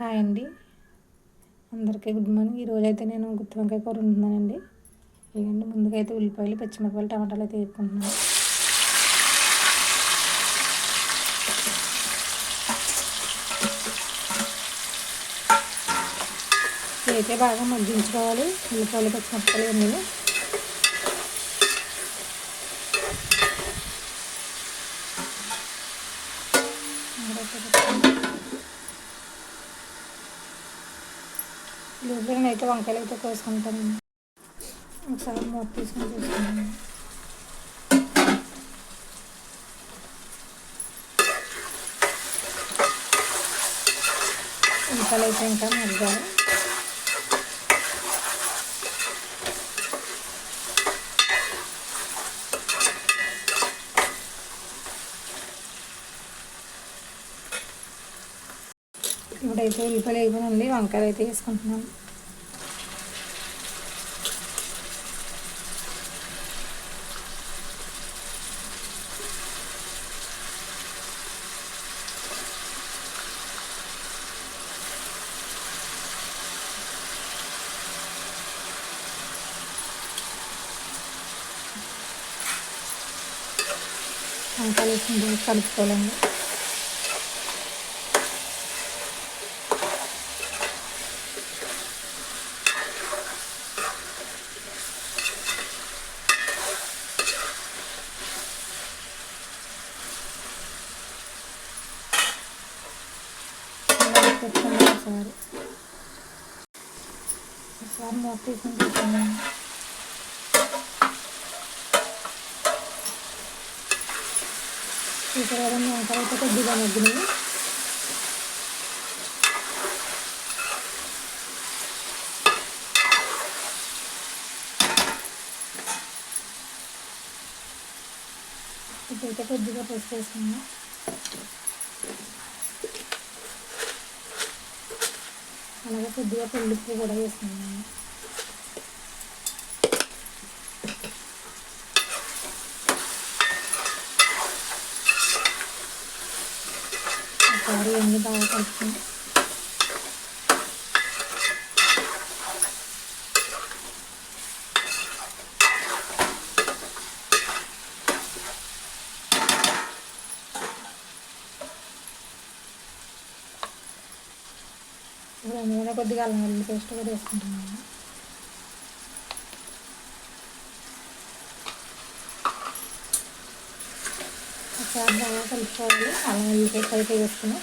Hi అండి. అందరికీ good morning. ఈరోజు అయితే నేను గుత్తి వంకాయ కూర ఉంటున్నానండి ఇవ్వండి ముందుగా అయితే ఉల్లిపాయలు పచ్చిమిరపాయలు టమాటాలు అయితే వేసుకుంటున్నాను అయితే బాగా మగ్గించుకోవాలి. ఉల్లిపాయలు పచ్చిమిరపాయలు అన్నీ అయితే వంకాయలు అయితే కోసుకుంటానండి ఒకసారి మూత తీసుకొని చూసుకుంటాను. వంకాయలు అయితే ఇంకా మగ్గాలి ఇప్పుడైతే ఉల్లిపాయలు అయిపోయిందండి వంకాయలు అయితే వేసుకుంటున్నాను. వంకాయలు వేసుకుంటే కలుపుకోవాలండి పెట్టుకోండి ఒకసారి ఒకసారి మూత తీసుకుని చూసారు కదండి ఆ తర్వాత కొద్దిగా మగ్గినాయి ఇప్పుడైతే కొద్దిగా పసుపు వేసుకున్నాం అలాగే కొద్దిగా పెళ్ళిప్పు కూడా వేసుకున్నాను ఒకసారి ఎన్ని బాగా కలుపుకుంది ఇప్పుడు అందులో కొద్దిగా అల్లం వెల్లుల్లి పేస్ట్ కూడా వేసుకుంటున్నాను. ఒకసారి బాగా కలుపుకోవాలి అలా వెల్లుల్లి పేస్ట్ అయితే వేసుకుని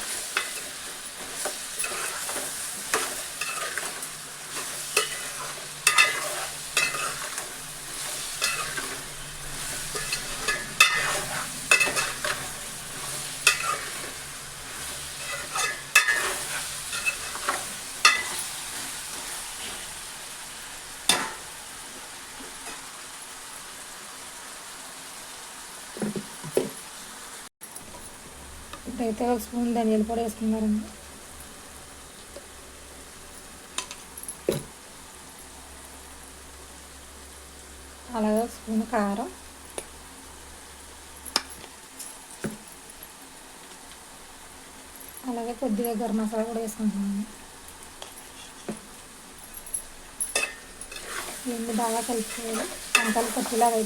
ఇప్పుడైతే ఒక స్పూన్ ధనియాల పొడి వేసుకున్నారండి. అలాగే ఒక స్పూన్ కారం. అలాగే కొద్దిగా గరం మసాలా కూడా వేసుకుంటున్నాను. ఇవన్నీ బాగా కలుపుకోవాలి వంటలు కొట్టిలాగా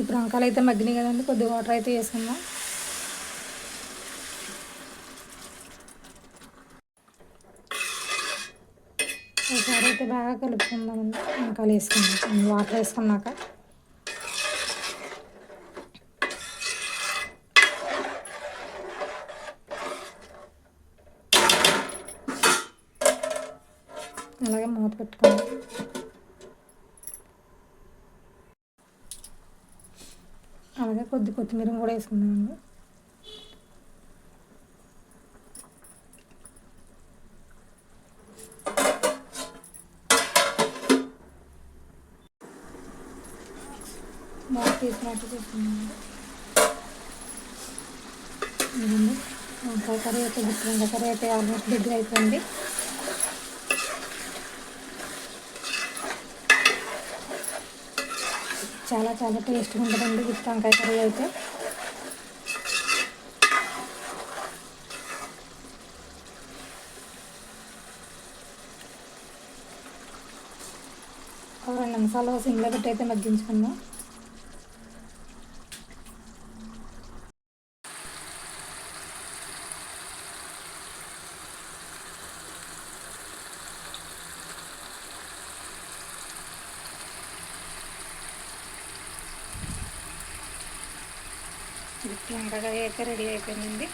ఇప్పుడు వంకాయలు అయితే మగ్గినాయి కదండి కొద్దిగా వాటర్ అయితే వేసుకుందాం. ఒకసారి అయితే బాగా కలుపుకుందామండి వంకాయలు వేసుకుందాం. వాటర్ వేసుకున్నాక. అలాగే మూత పెట్టుకోండి అలాగే కొద్ది కొత్తిమీర కూడా వేసుకున్నాను బాగా తీసినట్టు చేసుకున్నాము వంకాయ కర్రీ అయితే గుత్తి వంకాయ కర్రీ అయితే ఆల్మోస్ట్ దగ్గర అయిపోయింది. చాలా చాలా టేస్ట్గా ఉంటుందండి విత్ వంకాయ కర్రీ అయితే. ఒక రెండు నిమిషాలు సిమ్లో పెట్టి అయితే మగ్గించుకుందాం. గుత్తి వంకాయ అయితే రెడీ అయిపోయిందండి.